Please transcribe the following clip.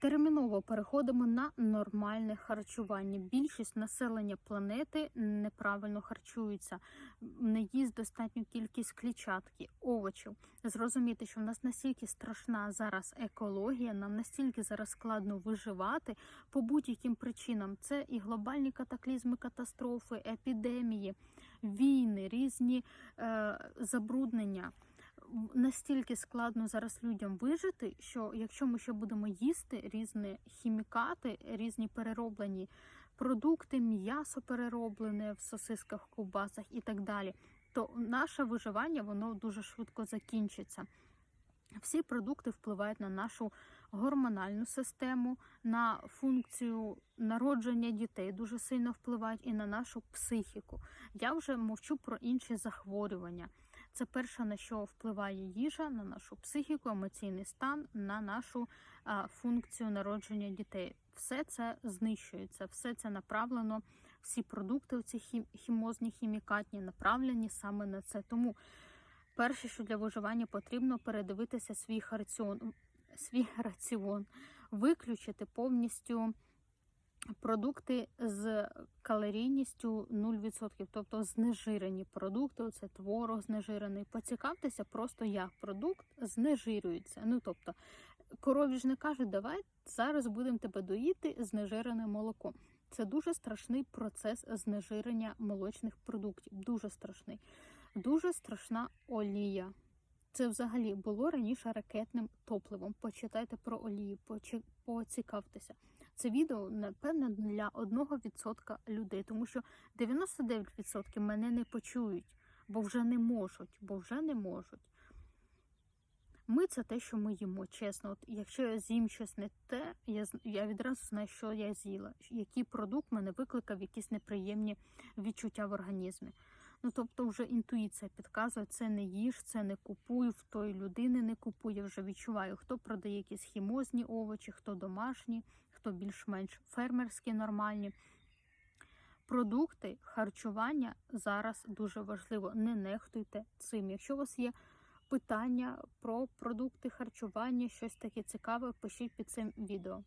Терміново переходимо на нормальне харчування. Більшість населення планети неправильно харчується, не їсть достатню кількість клітчатки, овочів. Зрозуміти, що в нас настільки страшна зараз екологія, нам настільки зараз складно виживати по будь-яким причинам. Це і глобальні катаклізми, катастрофи, епідемії, війни, різні е, забруднення настільки складно зараз людям вижити, що якщо ми ще будемо їсти різні хімікати, різні перероблені продукти, м'ясо перероблене в сосисках, ковбасах і так далі, то наше виживання воно дуже швидко закінчиться. Всі продукти впливають на нашу гормональну систему, на функцію народження дітей, дуже сильно впливають і на нашу психіку. Я вже мовчу про інші захворювання. Це перше, на що впливає їжа, на нашу психіку, емоційний стан, на нашу функцію народження дітей. Все це знищується, все це направлено, всі продукти, ці хім, хімозні, хімікатні, направлені саме на це. Тому перше, що для виживання потрібно передивитися свій раціон, свій раціон, виключити повністю. Продукти з калорійністю 0%, тобто знежирені продукти, це творог знежирений. Поцікавтеся просто, як продукт знежирюється. Ну тобто, корові ж не кажуть, давай зараз будемо тебе доїти знежирене молоко. Це дуже страшний процес знежирення молочних продуктів. Дуже страшний, дуже страшна олія. Це взагалі було раніше ракетним топливом. Почитайте про олію, поцікавтеся. Це відео, напевне, для 1% людей, тому що 99% мене не почують, бо вже не можуть, бо вже не можуть. Ми це те, що ми їмо, чесно. От Якщо я з'їм щось не те, я я відразу знаю, що я з'їла, який продукт мене викликав якісь неприємні відчуття в організмі. Ну тобто, вже інтуїція підказує, це не їж, це не купуй, в тої людини не купує. Вже відчуваю, хто продає якісь хімозні овочі, хто домашні, хто більш-менш фермерські, нормальні. Продукти харчування зараз дуже важливо. Не нехтуйте цим. Якщо у вас є питання про продукти харчування, щось таке цікаве, пишіть під цим відео.